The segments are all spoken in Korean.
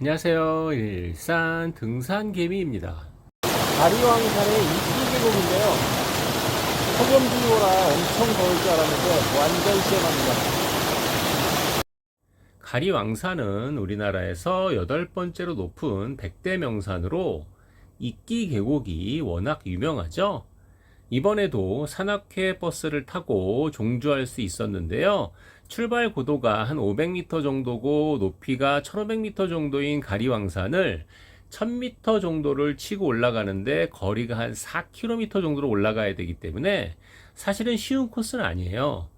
안녕하세요. 일산 등산개미입니다. 다리왕산의 이끼계곡인데요. 폭염중이라 엄청 더울 줄 알았는데 완전 시원합니다. 가리왕산은 우리나라에서 여덟 번째로 높은 백대 명산으로 이끼 계곡이 워낙 유명하죠. 이번에도 산악회 버스를 타고 종주할 수 있었는데요. 출발 고도가 한 500m 정도고 높이가 1500m 정도인 가리왕산을 1000m 정도를 치고 올라가는데 거리가 한 4km 정도로 올라가야 되기 때문에 사실은 쉬운 코스는 아니에요.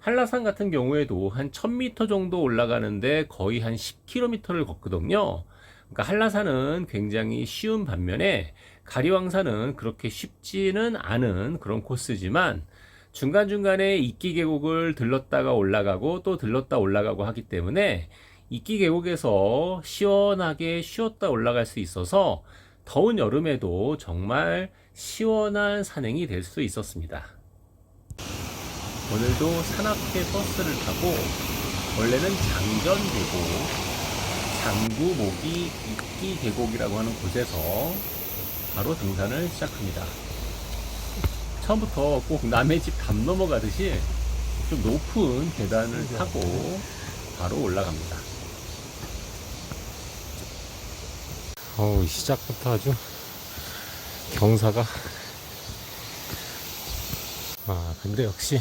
한라산 같은 경우에도 한 1000m 정도 올라가는데 거의 한 10km를 걷거든요. 그러니까 한라산은 굉장히 쉬운 반면에 가리왕산은 그렇게 쉽지는 않은 그런 코스지만 중간중간에 이끼 계곡을 들렀다가 올라가고 또 들렀다 올라가고 하기 때문에 이끼 계곡에서 시원하게 쉬었다 올라갈 수 있어서 더운 여름에도 정말 시원한 산행이 될 수 있었습니다. 오늘도 산악회 버스를 타고 원래는 장전 계곡, 장구 모기 이끼 계곡이라고 하는 곳에서 바로 등산을 시작합니다. 처음부터 꼭 남의 집 담 넘어가듯이 좀 높은 계단을 타고 바로 올라갑니다. 어우, 시작부터 아주 경사가. 아, 근데 역시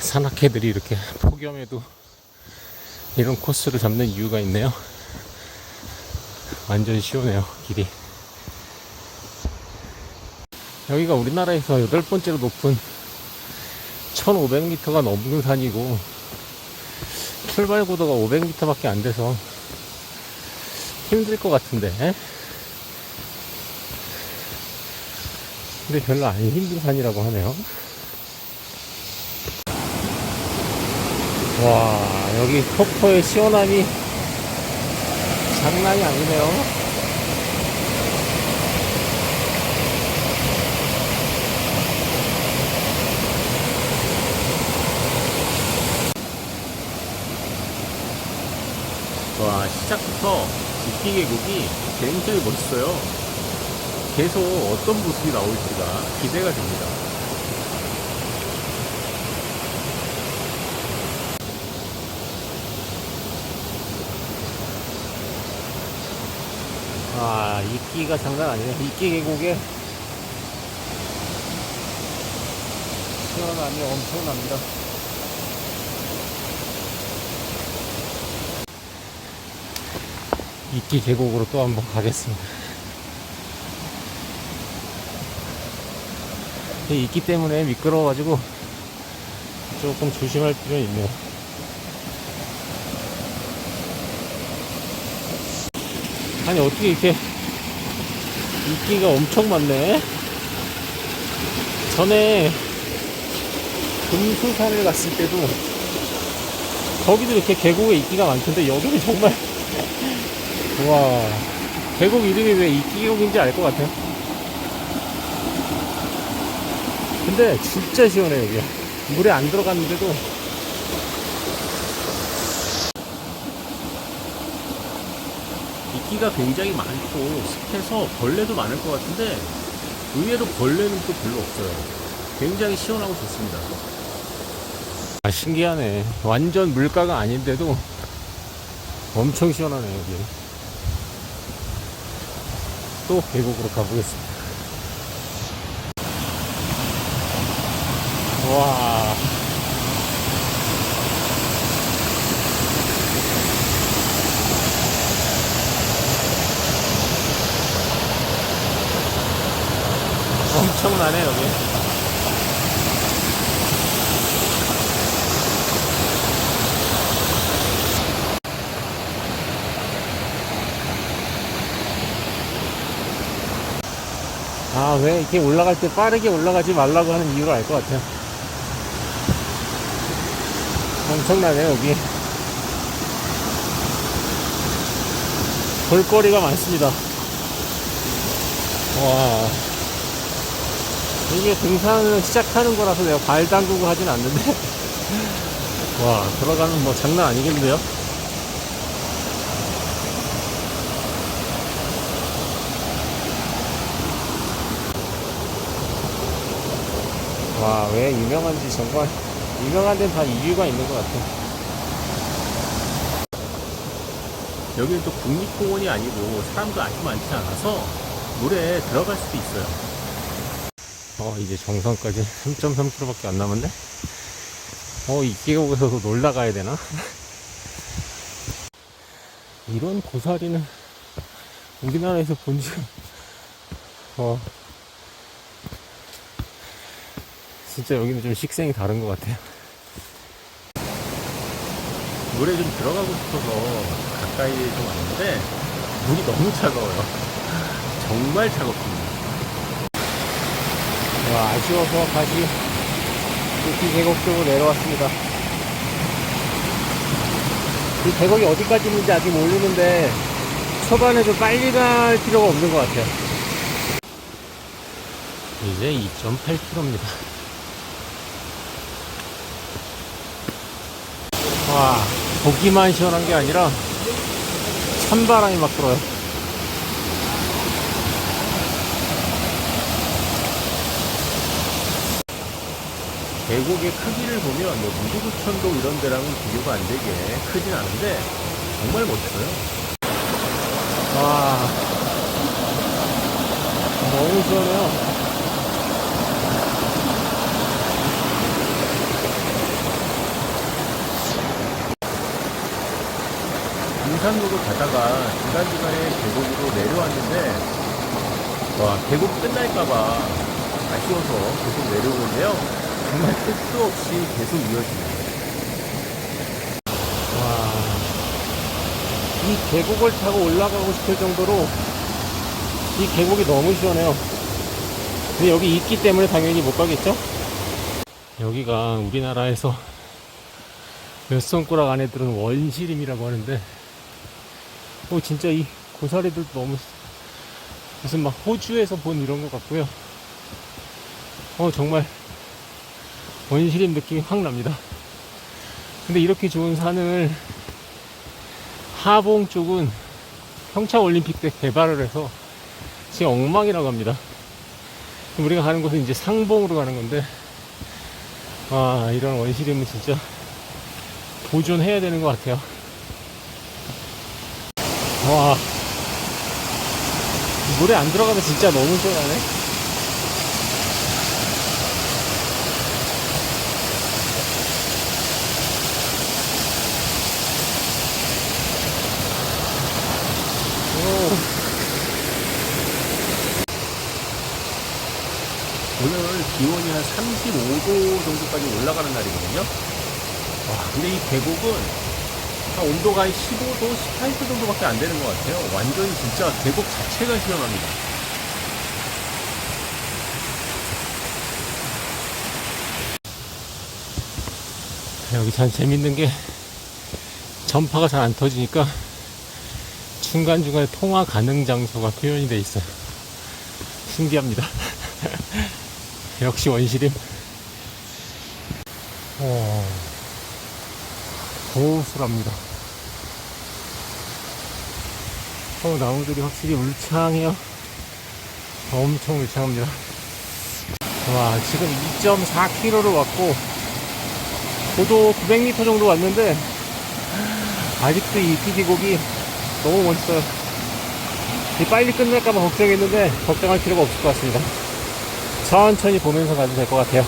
산악회들이 이렇게 폭염에도 이런 코스를 잡는 이유가 있네요. 완전 시원해요, 길이. 여기가 우리나라에서 여덟 번째로 높은 1500m가 넘는 산이고 출발 고도가 500m밖에 안 돼서 힘들 것 같은데 근데 별로 안 힘든 산이라고 하네요. 와 여기 폭포의 시원함이 장난이 아니네요 와 시작부터 이끼 계곡이 굉장히 멋있어요. 계속 어떤 모습이 나올지가 기대가 됩니다. 아 이끼가 장난 아니네. 이끼 계곡에 시원함이 엄청납니다 이끼 계곡으로 또 한번 가겠습니다. 이 이끼 때문에 미끄러워가지고 조금 조심할 필요 있네요. 아니 어떻게 이렇게 이끼가 엄청 많네? 전에 금수산을 갔을 때도 거기도 이렇게 계곡에 이끼가 많던데 여기는 정말 우 와 계곡 이름이 왜 이끼계곡인지 알 것 같아요. 근데 진짜 시원해 여기. 물에 안 들어갔는데도. 이끼가 굉장히 많고 습해서 벌레도 많을 것 같은데 의외로 벌레는 또 별로 없어요. 굉장히 시원하고 좋습니다. 아 신기하네. 완전 물가가 아닌데도 엄청 시원하네 여기 또 계곡으로 가보겠습니다. 와. 엄청나네, 여기. 아, 왜 이렇게 올라갈 때 빠르게 올라가지 말라고 하는 이유를 알 것 같아요. 엄청나네, 여기. 볼거리가 많습니다. 와. 이게 등산을 시작하는 거라서 내가 발 담그고 하진 않는데. 와, 들어가면 뭐 장난 아니겠는데요? 와, 왜 유명한지 정말 유명한 데는 다 이유가 있는 것 같아. 여기는 또 국립공원이 아니고 사람도 아주 많지 않아서 물에 들어갈 수도 있어요. 어, 이제 정상까지 3.3km밖에 안 남았네? 어, 이 계곡에서도 놀다 가야 되나? 이런 고사리는 우리나라에서 본 적, 어, 진짜 여기는 좀 식생이 다른 것 같아요. 물에 좀 들어가고 싶어서 가까이 좀 왔는데 물이 너무 차가워요. 정말 차갑습니다. 와, 아쉬워서 다시 루피 계곡 쪽으로 내려왔습니다. 이 계곡이 어디까지 있는지 아직 모르는데 초반에 좀 빨리 갈 필요가 없는 것 같아요. 이제 2.8km입니다. 와, 보기만 시원한 게 아니라 찬바람이 막 불어요. 계곡의 크기를 보면 뭐 무주구천도 이런 데랑은 비교가 안 되게 크진 않은데 정말 멋있어요. 와, 너무 시원해요. 등산로로 가다가 중간중간에 계곡으로 내려왔는데 와 계곡 끝날까봐 아쉬워서 계속 내려오는데요. 정말 끝도 없이 계속 이어집니다. 와, 이 계곡을 타고 올라가고 싶을 정도로 이 계곡이 너무 시원해요. 근데 여기 있기 때문에 당연히 못 가겠죠? 여기가 우리나라에서 몇 손가락 안에 들은 원시림이라고 하는데, 어, 진짜 이 고사리들도 너무 무슨 막 호주에서 본 이런 것 같고요. 어, 정말 원시림 느낌이 확 납니다. 근데 이렇게 좋은 산을 하봉 쪽은 평창 올림픽 때 개발을 해서 지금 엉망이라고 합니다. 우리가 가는 곳은 이제 상봉으로 가는 건데, 아, 이런 원시림은 진짜 보존해야 되는 것 같아요. 와, 물에 안 들어가면 진짜 너무 시원하네. 오. 오늘 기온이 한 35도 정도까지 올라가는 날이거든요. 와, 근데 이 계곡은 한 온도가 한 15도, 18도 정도밖에 안 되는 것 같아요. 완전히 진짜 계곡 자체가 시원합니다. 여기 참 재밌는 게 전파가 잘 안 터지니까 중간중간에 통화 가능 장소가 표현이 돼 있어요. 신기합니다. 역시 원시림. 오, 고우스랍니다. 어, 나무들이 확실히 울창해요. 엄청 울창합니다. 와, 지금 2.4km를 왔고, 고도 900m 정도 왔는데 아직도 이 이끼계곡이 너무 멋있어요. 이 빨리 끝날까봐 걱정했는데 걱정할 필요가 없을 것 같습니다. 천천히 보면서 가도 될 것 같아요.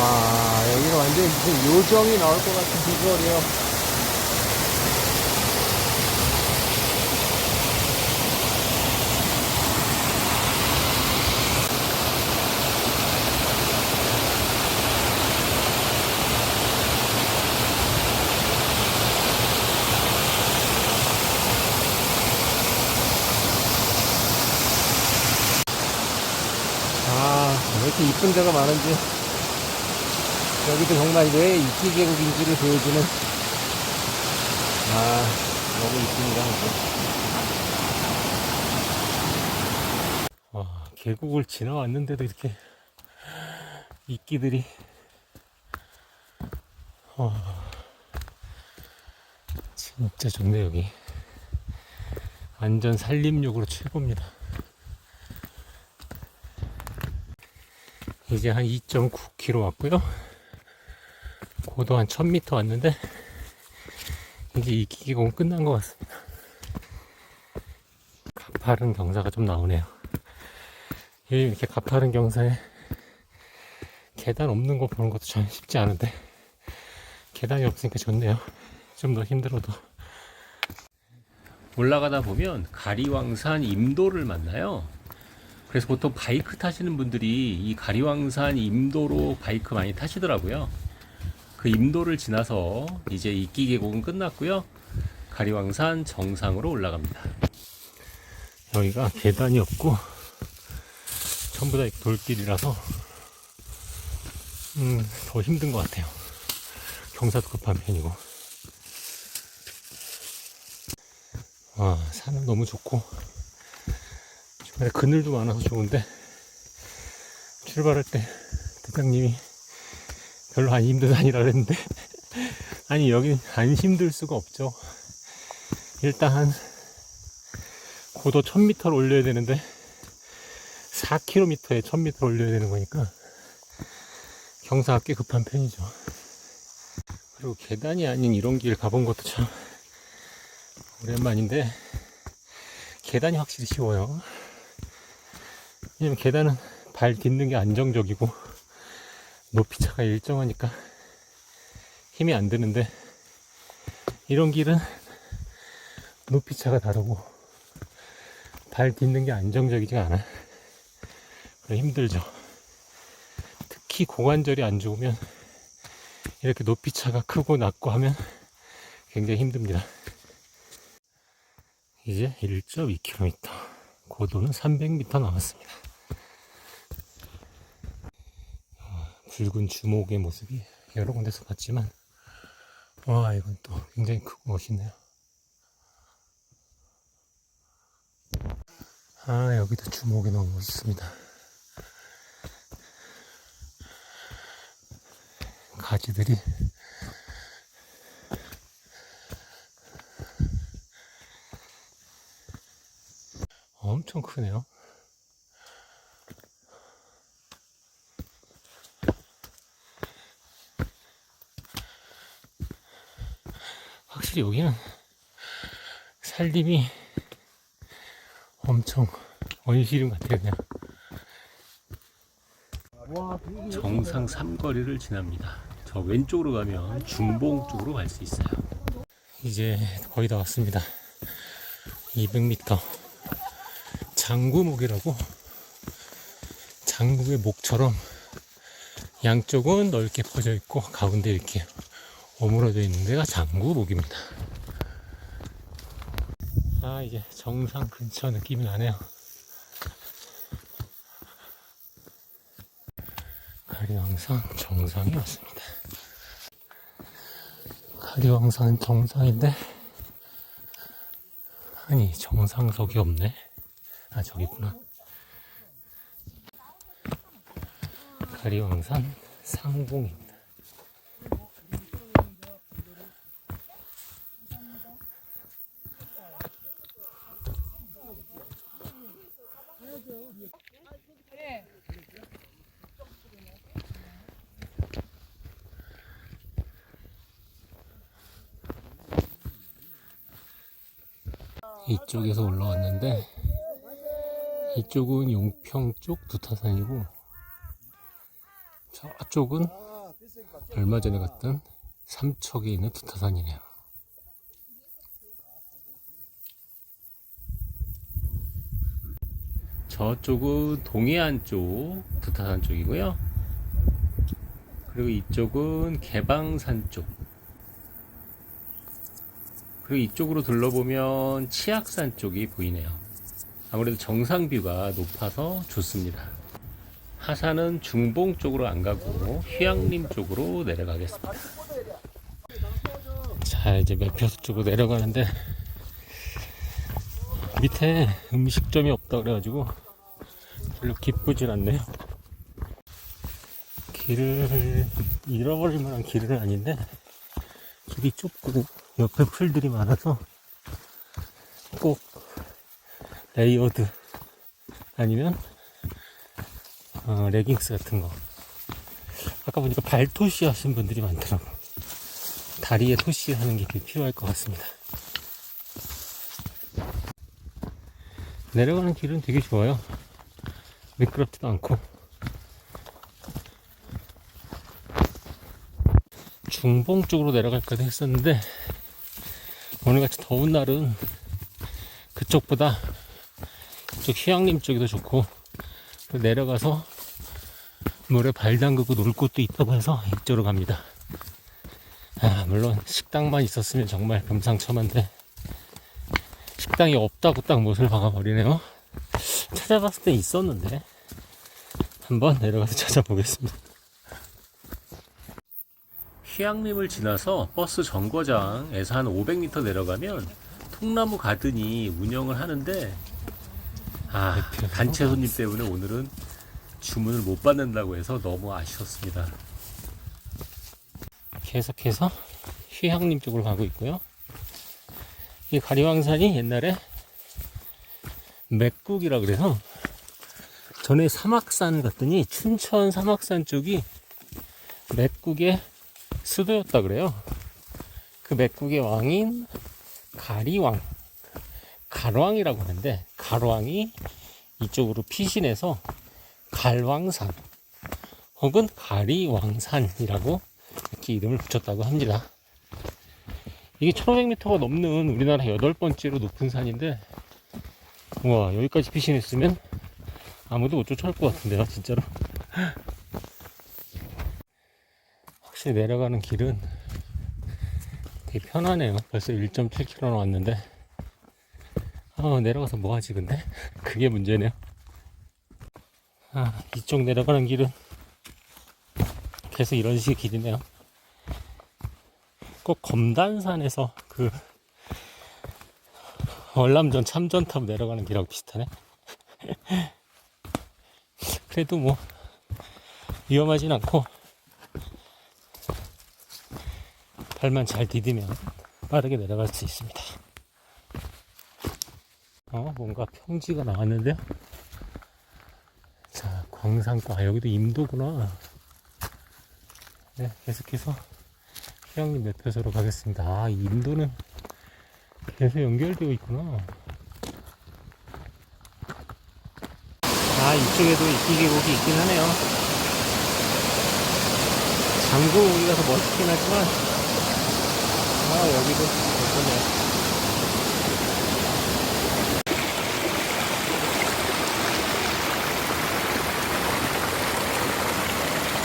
와 여기가 완전 무슨 요정이 나올 것 같은 비주얼이에요. 아 왜 이렇게 이쁜 데가 많은지 여기도 정말 왜 이끼 계곡인지를 보여주는 아 너무 이쁩니다. 와 계곡을 지나왔는데도 이렇게 이끼들이. 와, 진짜 좋네 여기. 완전 산림욕으로 최고입니다. 이제 한 2.9km 왔고요 고도 한 1000m 왔는데 이제 이끼 계곡은 끝난 것 같습니다 가파른 경사가 좀 나오네요 이렇게 가파른 경사에 계단 없는 거 보는 것도 참 쉽지 않은데 계단이 없으니까 좋네요 좀 더 힘들어도 올라가다 보면 가리왕산 임도를 만나요. 그래서 보통 바이크 타시는 분들이 이 가리왕산 임도로 바이크 많이 타시더라고요. 그 임도를 지나서 이제 이끼 계곡은 끝났고요. 가리왕산 정상으로 올라갑니다. 여기가 계단이 없고 전부 다 돌길이라서 음, 더 힘든 것 같아요. 경사도 급한 편이고. 와, 산은 너무 좋고 주변에 그늘도 많아서 좋은데 출발할 때 대장님이 별로 안 산이라 그랬는데 아니 여긴 안 힘들 수가 없죠. 일단 한 고도 1000m를 올려야 되는데 4km에 1000m를 올려야 되는 거니까 경사가 꽤 급한 편이죠. 그리고 계단이 아닌 이런 길 가본 것도 참 오랜만인데 계단이 확실히 쉬워요. 왜냐면 계단은 발 딛는 게 안정적이고 높이 차가 일정하니까 힘이 안 드는데 이런 길은 높이 차가 다르고 발 딛는 게 안정적이지가 않아. 그래 힘들죠. 특히 고관절이 안 좋으면 이렇게 높이 차가 크고 낮고 하면 굉장히 힘듭니다. 이제 1.2km, 고도는 300m 남았습니다. 붉은 주목의 모습이 여러 군데서 봤지만, 와, 이건 또 굉장히 크고 멋있네요. 아, 여기도 주목이 너무 멋있습니다. 가지들이 엄청 크네요. 확실히 여기는 살림이 엄청 원시림 같아요, 그냥. 정상 삼거리를 지납니다. 저 왼쪽으로 가면 중봉 쪽으로 갈 수 있어요. 이제 거의 다 왔습니다. 200m. 장구목이라고 장구의 목처럼 양쪽은 넓게 퍼져 있고 가운데 이렇게 오므러져 있는 데가 장구목입니다. 아 이제 정상 근처 느낌이 나네요. 가리왕산 정상이 왔습니다. 가리왕산 정상인데 아니 정상석이 없네 아 저기 있구나 가리왕산 상봉입니다 이쪽에서 올라왔는데 이쪽은 용평 쪽 두타산이고 저쪽은 얼마 전에 갔던 삼척에 있는 두타산이네요. 저쪽은 동해안 쪽, 두타산 쪽이고요. 그리고 이쪽은 개방산 쪽. 그리고 이쪽으로 둘러보면 치악산 쪽이 보이네요. 아무래도 정상뷰가 높아서 좋습니다. 하산은 중봉 쪽으로 안 가고 휴양림 쪽으로 내려가겠습니다. 자 이제 매표소 쪽으로 내려가는데 밑에 음식점이 없다 그래가지고 별로 기쁘진 않네요. 길을 잃어버릴 만한 길은 아닌데 길이 좁고 옆에 풀들이 많아서 꼭 레이어드 아니면 어, 레깅스 같은 거. 아까 보니까 발토시 하신 분들이 많더라고 다리에 토시 하는 게 필요할 것 같습니다. 내려가는 길은 되게 좋아요. 미끄럽지도 않고. 중봉 쪽으로 내려갈까도 했었는데 오늘같이 더운 날은 그쪽보다 이쪽 휴양림 쪽이 더 좋고 또 내려가서 물에 발 담그고 놀 곳도 있다고 해서 이쪽으로 갑니다. 아, 물론 식당만 있었으면 정말 금상첨화인데 식당이 없다고 딱 못을 박아버리네요. 찾아봤을 때 있었는데 한번 내려가서 찾아보겠습니다 휴양림을 지나서 버스 정거장에서 한 500m 내려가면 통나무 가든이 운영을 하는데 아 단체 손님 때문에 오늘은 주문을 못 받는다고 해서 너무 아쉬웠습니다. 계속해서 휴양림 쪽으로 가고 있고요. 이 가리왕산이 옛날에 맥국이라 그래서 전에 사막산 갔더니 춘천 사막산 쪽이 맥국의 수도였다 그래요. 그 맥국의 왕인 가리왕, 갈왕이라고 하는데 갈왕이 이쪽으로 피신해서 갈왕산 혹은 가리왕산이라고 이렇게 이름을 붙였다고 합니다. 이게 1500m가 넘는 우리나라 여덟 번째로 높은 산인데, 우와, 여기까지 피신했으면 아무도 못 쫓아올 것 같은데요, 진짜로. 확실히 내려가는 길은 되게 편하네요. 벌써 1.7km 왔는데, 아, 내려가서 뭐 하지, 근데? 그게 문제네요. 아, 이쪽 내려가는 길은 계속 이런 식의 길이네요. 꼭 검단산에서 그 월남전 참전 타고 내려가는 길하고 비슷하네. 그래도 뭐 위험하진 않고 발만 잘 디디면 빠르게 내려갈 수 있습니다. 어, 뭔가 평지가 나왔는데요. 자, 광산과 아, 여기도 임도구나. 네, 계속해서 휴양림 매표소로 가겠습니다. 아, 이 임도는 계속 연결되어 있구나. 아, 이쪽에도 이끼 계곡이 있긴 하네요. 장구 우리 가서 멋있긴 하지만, 아, 여기도 예쁘네요.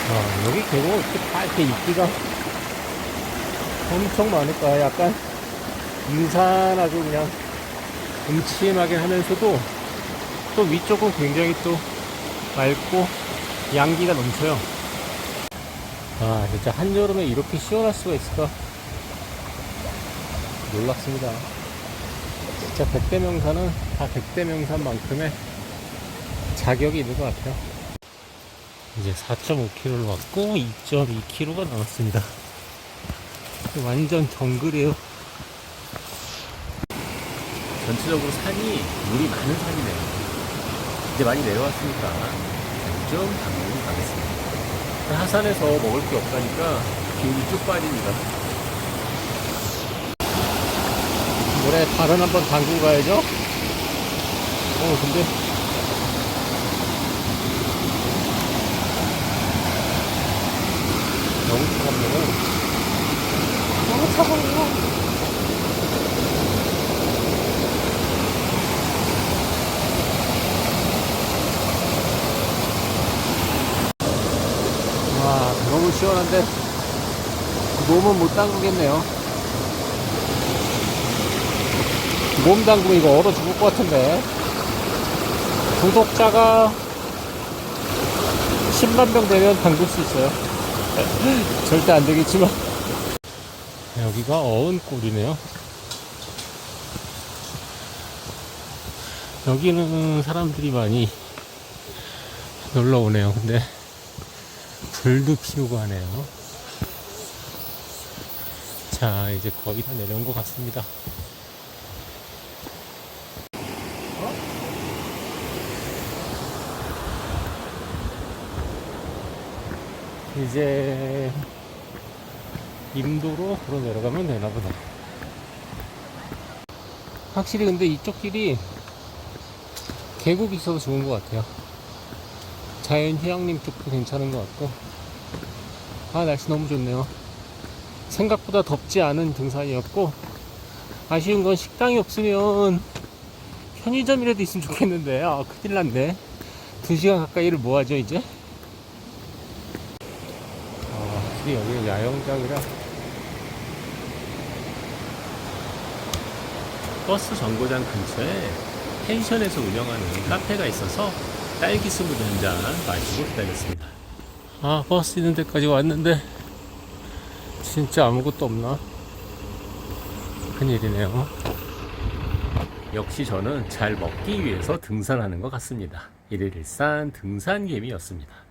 아, 여기 계곡 이렇게 다 이렇게 이끼가 엄청 많을까? 약간 인산하고 그냥 음침하게 하면서도 또 위쪽은 굉장히 또 맑고 양기가 넘쳐요. 아 진짜 한여름에 이렇게 시원할 수가 있을까 놀랍습니다 진짜 백대명산은 다 백대명산만큼의 자격이 있는 것 같아요 이제 4.5km를 왔고 2.2km가 남았습니다 완전 정글이에요. 전체적으로 산이 물이 많은 산이네요. 이제 많이 내려왔으니까 좀 당분간 가겠습니다. 하산에서 먹을 게 없다니까 기운이 쭉 빠집니다. 물에 발은 한번 담그고 가야죠. 어, 근데. 너무 차갑네요. 너무 차가워요. 와, 너무 시원한데 몸은 못 담그겠네요. 몸 담그면 이거 얼어 죽을 것 같은데. 구독자가 10만 명 되면 담글 수 있어요. 절대 안 되겠지만. 여기가 어은골이네요. 여기는 사람들이 많이 놀러 오네요. 근데 불도 피우고 하네요. 자, 이제 거의 다 내려온 것 같습니다. 이제 임도로 걸어 내려가면 되나 보다. 확실히 근데 이쪽 길이 계곡이 있어서 좋은 것 같아요. 자연 휴양림 쪽도 괜찮은 것 같고. 아, 날씨 너무 좋네요. 생각보다 덥지 않은 등산이었고, 아쉬운 건 식당이 없으면 편의점이라도 있으면 좋겠는데, 아, 큰일 났네. 두 시간 가까이를 뭐 하죠, 이제? 아, 확실히 여기는 야영장이라. 버스 정거장 근처에 펜션에서 운영하는 카페가 있어서 딸기 스무디 한잔 마시고 기다렸습니다. 아, 버스 있는 데까지 왔는데, 진짜 아무것도 없나? 큰일이네요. 역시 저는 잘 먹기 위해서 등산하는 것 같습니다. 일일 일산 등산개미였습니다.